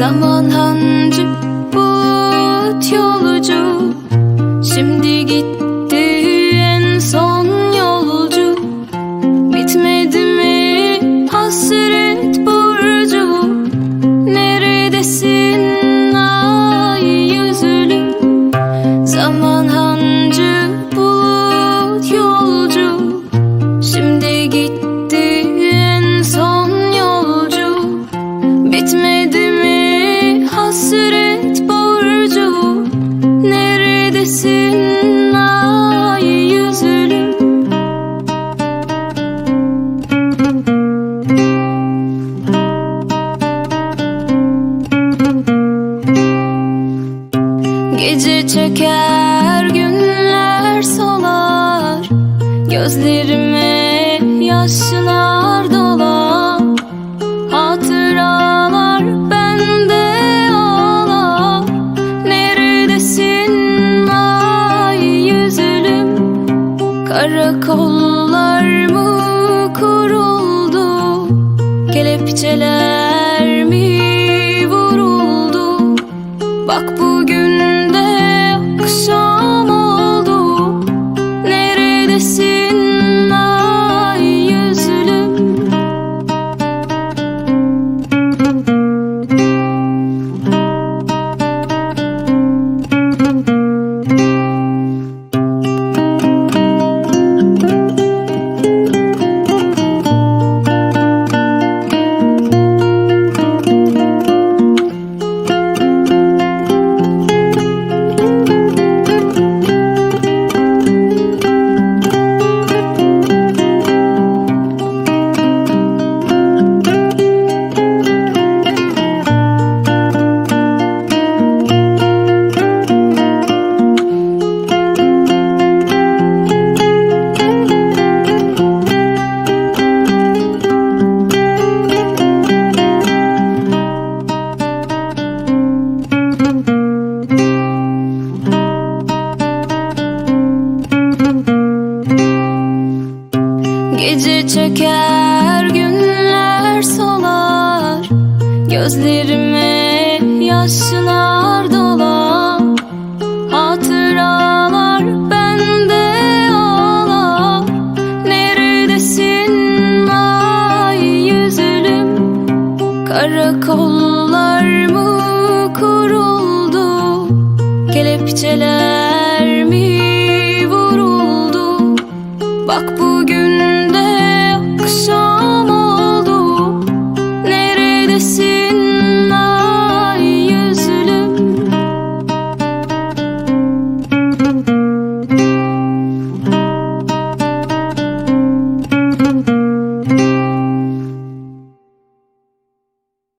Zaman hancı bulut yolcu Gece çeker günler solar. Gözlerime yaşlar dolar. Hatıralar bende ağlar. Neredesin ay yüzlüm? Karakollar mı kuruldu? Kelepçeler mi vuruldu? Bak bugün Çeker günler solar. Gözlerime yaşlar dolar. Hatıralar bende ağlar. Neredesin ay yüzlüm? Karakollar